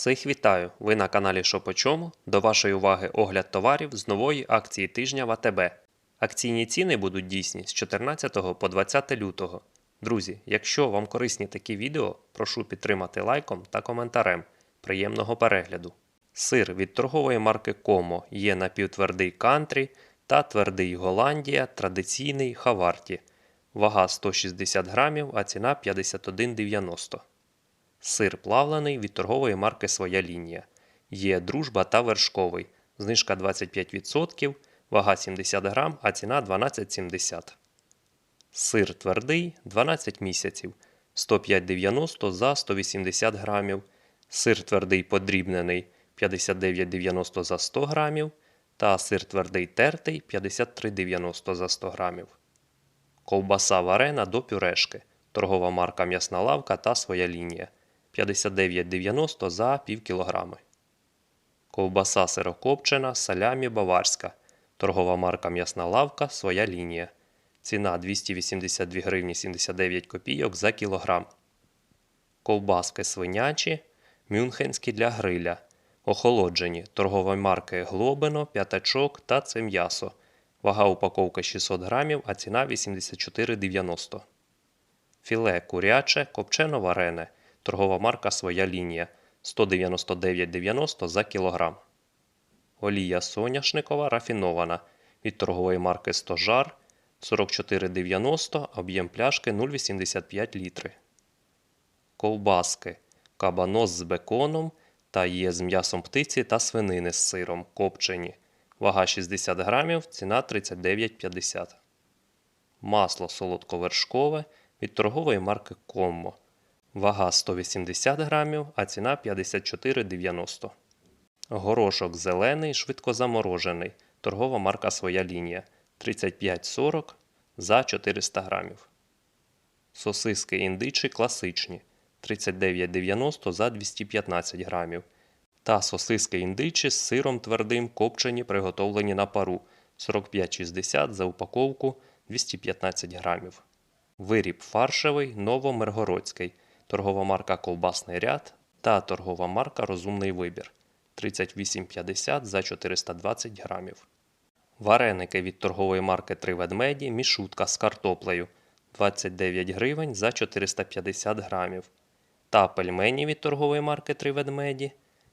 Всіх вітаю! Ви на каналі Що по чому? До вашої уваги огляд товарів з нової акції тижня в АТБ. Акційні ціни будуть дійсні з 14 по 20 лютого. Друзі, якщо вам корисні такі відео, прошу підтримати лайком та коментарем. Приємного перегляду. Сир від торгової марки Комо є напівтвердий кантрі та твердий Голландія традиційний Хаварті. Вага 160 грамів, а ціна 51,90. Сир плавлений від торгової марки Своя лінія. Є дружба та вершковий. Знижка 25%, вага 70 грам, а ціна 12,70. Сир твердий 12 місяців. 105,90 за 180 грамів. Сир твердий подрібнений 59,90 за 100 грамів. Та сир твердий тертий 53,90 за 100 грамів. Ковбаса варена до пюрешки. Торгова марка М'ясна лавка та своя лінія. 59,90 за пів кілограми. Ковбаса сирокопчена, салямі баварська. Торгова марка М'ясна лавка, своя лінія. Ціна 282 гривні 79 копійок за кілограм. Ковбаски свинячі, мюнхенські для гриля. Охолоджені торгової марки Глобино, п'ятачок та це м'ясо. Вага упаковки 600 грамів, а ціна 84,90. Філе куряче, копчено варене. Торгова марка Своя лінія 199,90 за кілограм. Олія соняшникова рафінована від торгової марки Стожар 44,90, об'єм пляшки 0,85 літри. Ковбаски кабанос з беконом та є з м'ясом птиці та свинини з сиром копчені. Вага 60 грамів, ціна 39,50. Масло солодковершкове від торгової марки Коммо. Вага 180 грамів, а ціна 54,90. Горошок зелений, швидкозаморожений. Торгова марка Своя лінія 35,40 за 400 грамів. Сосиски індичі класичні 39,90 за 215 грамів. Та сосиски індичі з сиром твердим копчені, приготовлені на пару 45,60 за упаковку 215 грамів. Виріб фаршевий новомиргородський. Торгова марка Ковбасний ряд та торгова марка Розумний вибір 38,50 за 420 грамів. Вареники від торгової марки Три ведмеді мішутка з картоплею 29 гривень за 450 грамів. Та пельмені від торгової марки Три ведмеді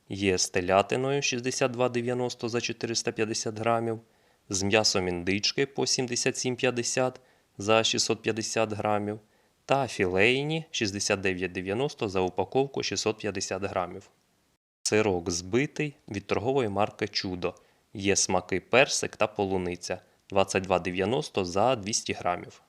є з телятиною 62,90 за 450 грамів, з м'ясом індички по 77,50 за 650 грамів та філейні 69,90 за упаковку 650 грамів. Сирок збитий від торгової марки Чудо. Є смаки персик та полуниця 22,90 за 200 грамів.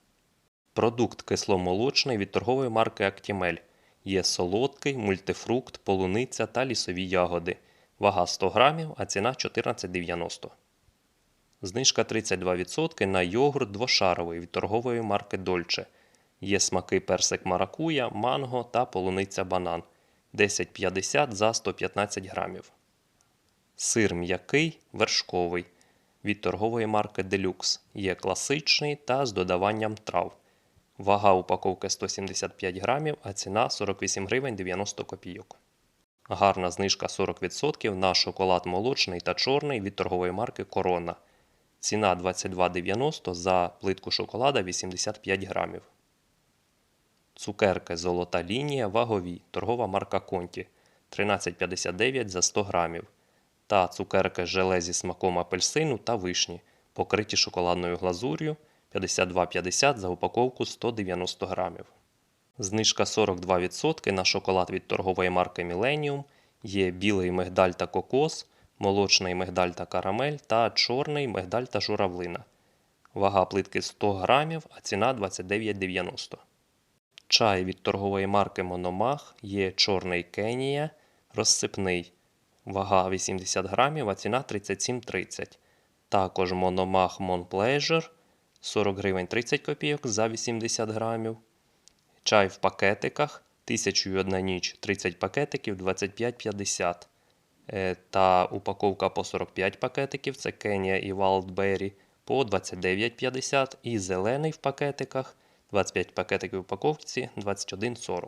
Продукт кисломолочний від торгової марки Актімель. Є солодкий, мультифрукт, полуниця та лісові ягоди. Вага 100 грамів, а ціна 14,90. Знижка 32% на йогурт двошаровий від торгової марки Дольче. Є смаки персик маракуя, манго та полуниця банан 10,50 за 115 грамів. Сир м'який вершковий від торгової марки Deluxe. Є класичний та з додаванням трав. Вага упаковки 175 грамів, а ціна 48 гривень 90 копійок. Гарна знижка 40% на шоколад молочний та чорний від торгової марки Корона. Ціна 22,90 за плитку шоколада 85 грамів. Цукерки Золота лінія вагові. Торгова марка Конті 13,59 за 100 грамів. Та цукерки желе зі смаком апельсину та вишні, покриті шоколадною глазур'ю 52,50 за упаковку 190 грамів. Знижка 42% на шоколад від торгової марки Millennium. Є білий мигдаль та кокос, молочний мигдаль та карамель та чорний мигдаль та журавлина. Вага плитки 100 грамів, а ціна 29,90. Чай від торгової марки Мономах є чорний Кенія, розсипний. Вага 80 грамів, а ціна 37,30. Також Мономах Pleasure 40 гривень 30 копійок за 80 грамів. Чай в пакетиках 1001 ніч 30 пакетиків 25,50. Е, Та упаковка по 45 пакетиків це Кенія і Wildberry по 29,50. І зелений в пакетиках 25 пакетиків упаковці 21,40.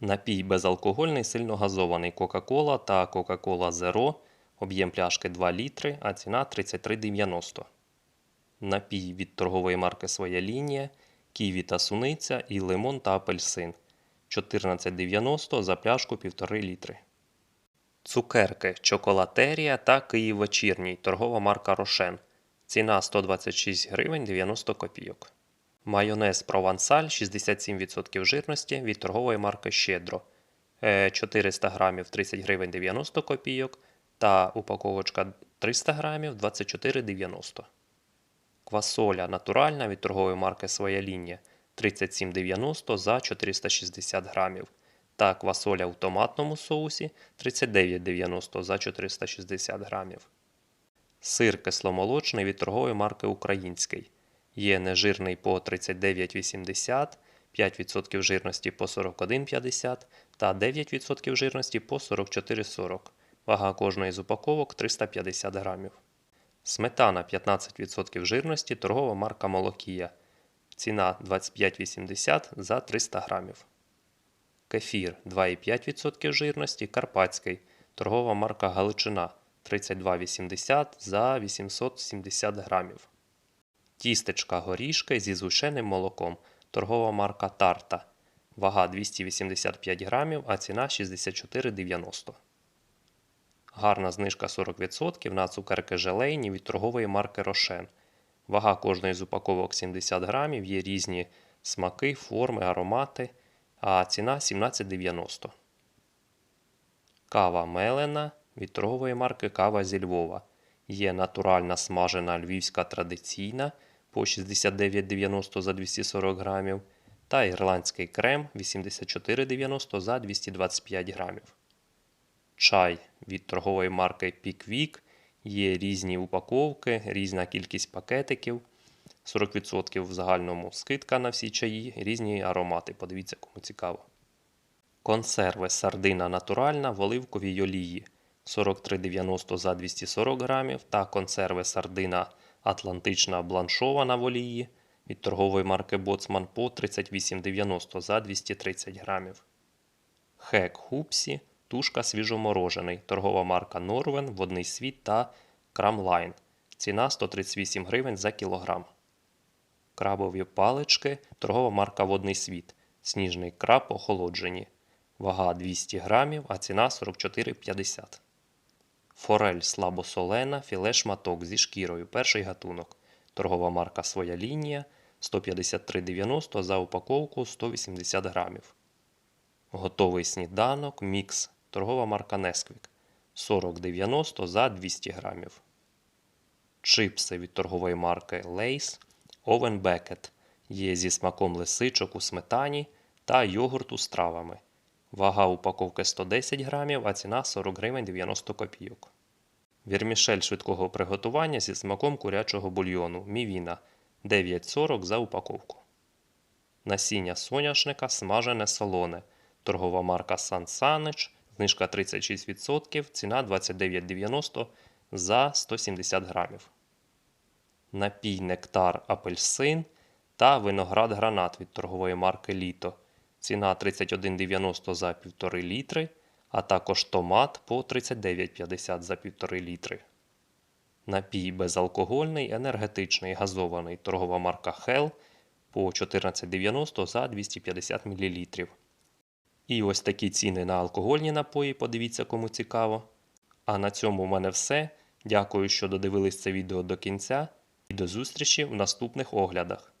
Напій безалкогольний сильно газований Coca-Cola та Coca-Cola Zero. Об'єм пляшки 2 літри, а ціна 33,90. Напій від торгової марки Своя лінія, ківі та суниця і лимон та апельсин. 14,90 за пляшку 1,5 літри. Цукерки Чоколатерія та Київ вечірній. Торгова марка Рошен. Ціна 126 гривень 90 копійок. Майонез Провансаль 67% жирності від торгової марки Щедро. Е, 400 грамів 30 гривень 90 копійок та упаковочка 300 грамів 24,90. Квасоля натуральна від торгової марки Своя лінія 37,90 за 460 грамів. Та квасоля в томатному соусі 39,90 за 460 грамів. Сир кисломолочний від торгової марки Український. Є нежирний по 39,80, 5% жирності по 41,50 та 9% жирності по 44,40. Вага кожної з упаковок 350 грамів. Сметана 15% жирності, торгова марка Молокія. Ціна 25,80 за 300 грамів. Кефір 2,5% жирності, карпатський. Торгова марка Галичина 32,80 за 870 грамів. Тістечка горішки зі згущеним молоком. Торгова марка Тарта. Вага 285 грамів, а ціна 64,90. Гарна знижка 40% на цукерки желейні від торгової марки Рошен. Вага кожної з упаковок 70 грамів, є різні смаки, форми, аромати, а ціна 17,90. Кава мелена від торгової марки Кава зі Львова. Є натуральна смажена львівська традиційна по 69,90 за 240 грамів та ірландський крем 84,90 за 225 грамів. Чай від торгової марки Піквік. Є різні упаковки, різна кількість пакетиків. 40% в загальному скидка на всі чаї, різні аромати. Подивіться, кому цікаво. Консерви сардина натуральна в оливковій олії 43,90 за 240 грамів та консерви сардина Атлантична бланшована в олії від торгової марки Боцман по 38,90 за 230 грамів. Хек Хупсі, тушка свіжоморожений, торгова марка Норвен, водний світ та Крамлайн. Ціна 138 гривень за кілограм. Крабові палички, торгова марка Водний світ. Сніжний краб охолоджені. Вага 200 грамів, а ціна 44,50. Форель слабосолена, філе шматок зі шкірою. Перший гатунок. Торгова марка Своя лінія 153,90 за упаковку 180 грамів. Готовий сніданок, мікс. Торгова марка Несквік 40,90 за 200 грамів. Чипси від торгової марки Lays Овен Бекет є зі смаком лисичок у сметані та йогурту з травами. Вага упаковки 110 грамів, а ціна 40 гривень 90 копійок. Вірмішель швидкого приготування зі смаком курячого бульйону Мівіна 9,40 за упаковку. Насіння соняшника смажене солоне. Торгова марка Сан Санич. Знижка 36%, ціна 29,90 за 170 грамів. Напій нектар апельсин та виноград гранат від торгової марки Літо. Ціна 31,90 за 1,5 літри, а також томат по 39,50 за 1,5 літри. Напій безалкогольний, енергетичний, газований торгова марка Hell по 14,90 за 250 мл. І ось такі ціни на алкогольні напої, подивіться, кому цікаво. А на цьому в мене все. Дякую, що додивились це відео до кінця. І до зустрічі в наступних оглядах.